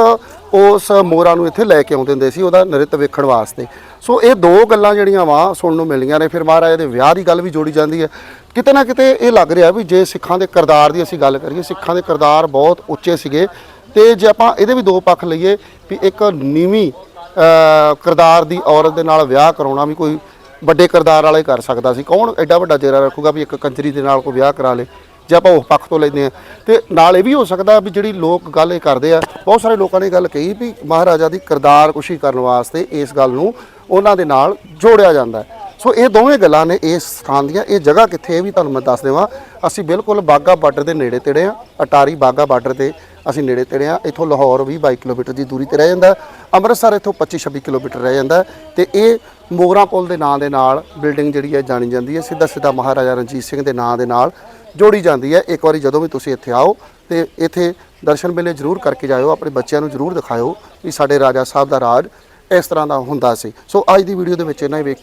ਉਸ ਮੋਰਾ ਨੂੰ ਇੱਥੇ ਲੈ ਕੇ ਆਉਂਦੇ ਹੁੰਦੇ ਸੀ ਉਹਦਾ ਨ੍ਰਿਤ ਵੇਖਣ ਵਾਸਤੇ। ਸੋ ਇਹ ਦੋ ਗੱਲਾਂ ਜਿਹੜੀਆਂ ਵਾ ਸੁਣਨ ਨੂੰ ਮਿਲੀਆਂ ਨੇ ਫਿਰ ਮਹਾਰਾਜਾ ਦੇ ਵਿਆਹ ਦੀ ਗੱਲ ਵੀ ਜੋੜੀ ਜਾਂਦੀ ਹੈ। ਕਿਤੇ ਨਾ ਕਿਤੇ ਇਹ ਲੱਗ ਰਿਹਾ ਵੀ ਜੇ ਸਿੱਖਾਂ ਦੇ ਕਿਰਦਾਰ ਦੀ ਅਸੀਂ ਗੱਲ ਕਰੀਏ ਸਿੱਖਾਂ ਦੇ ਕਿਰਦਾਰ ਬਹੁਤ ਉੱਚੇ ਸੀਗੇ। ਤੇ ਜੇ ਆਪਾਂ ਇਹਦੇ ਵੀ ਦੋ ਪੱਖ ਲਈਏ ਵੀ ਇੱਕ ਨੀਵੀਂ ਅਹ, ਕਿਰਦਾਰ ਦੀ ਔਰਤ ਦੇ ਨਾਲ ਵਿਆਹ ਕਰਾਉਣਾ ਵੀ ਕੋਈ ਵੱਡੇ ਕਿਰਦਾਰ ਵਾਲੇ ਕਰ ਸਕਦਾ ਸੀ। ਕੌਣ ਐਡਾ ਵੱਡਾ ਜੇਰਾ ਰੱਖੂਗਾ ਵੀ ਇੱਕ ਕੰਜਰੀ ਦੇ ਨਾਲ ਕੋਈ ਵਿਆਹ ਕਰਾ ਲੇ, ਜੇ ਆਪਾਂ ਉਹ ਪੱਖ ਤੋਂ ਲੈਂਦੇ ਆ ਤੇ ਨਾਲ ਇਹ ਵੀ ਹੋ ਸਕਦਾ ਵੀ ਜਿਹੜੀ ਲੋਕ ਗੱਲ ਇਹ ਕਰਦੇ ਆ, ਬਹੁਤ ਸਾਰੇ ਲੋਕਾਂ ਨੇ ਗੱਲ ਕਹੀ ਵੀ ਮਹਾਰਾਜਾ ਦੀ ਕਿਰਦਾਰ ਕੁਸ਼ੀ ਕਰਨ ਵਾਸਤੇ ਇਸ ਗੱਲ ਨੂੰ ਉਹਨਾਂ ਦੇ ਨਾਲ ਜੋੜਿਆ ਜਾਂਦਾ ਹੈ। ਸੋ ਇਹ ਦੋਵੇਂ ਗੱਲਾਂ ਨੇ ਇਸ ਸਥਾਨ ਦੀਆਂ। ਇਹ ਜਗ੍ਹਾ ਕਿੱਥੇ ਇਹ ਵੀ ਤੁਹਾਨੂੰ ਮੈਂ ਦੱਸ ਦੇਵਾਂ। ਅਸੀਂ ਬਿਲਕੁਲ ਬਾਗਾ ਬਾਰਡਰ ਦੇ ਨੇੜੇ ਤੇੜੇ ਆ ਅਟਾਰੀ ਬਾਗਾ ਬਾਰਡਰ ਤੇ ਅਸੀਂ ਨੇੜੇ ਤੇੜੇ ਆ ਇੱਥੋਂ ਲਾਹੌਰ ਵੀ 22 ਕਿਲੋਮੀਟਰ ਦੀ ਦੂਰੀ ਤੇ ਰਹਿ ਜਾਂਦਾ। ਅੰਮ੍ਰਿਤਸਰ ਇੱਥੋਂ 25 26 ਕਿਲੋਮੀਟਰ ਰਹਿ ਜਾਂਦਾ। ਤੇ ਇਹ ਮੋਗਰਾ ਪੁਲ ਦੇ ਨਾਂ ਦੇ ਨਾਲ ਬਿਲਡਿੰਗ ਜਿਹੜੀ ਹੈ ਜਾਣੀ ਜਾਂਦੀ ਹੈ। ਸਿੱਧਾ ਸਿੱਧਾ ਮਹਾਰਾਜਾ ਰਣਜੀਤ ਸਿੰਘ ਦੇ ਨਾਂ ਦੇ ਨਾਲ ਜੋੜੀ ਜਾਂਦੀ ਹੈ। ਇੱਕ ਵਾਰੀ ਜਦੋਂ ਵੀ ਤੁਸੀਂ ਇੱਥੇ ਆਓ ਤੇ ਇੱਥੇ ਦਰਸ਼ਨ ਮੇਲੇ ਜ਼ਰੂਰ ਕਰਕੇ ਜਾਇਓ। ਆਪਣੇ ਬੱਚਿਆਂ ਨੂੰ ਜ਼ਰੂਰ ਦਿਖਾਇਓ ਵੀ ਸਾਡੇ ਰਾਜਾ ਸਾਹਿਬ ਦਾ ਰਾਜ ਇਸ ਤਰ੍ਹਾਂ ਦਾ ਹੁੰਦਾ ਸੀ। ਸੋ ਅੱਜ ਦੀ ਵੀਡੀਓ ਦੇ ਵਿੱਚ ਇਹਨਾਂ ਹੀ। ਵੇਖ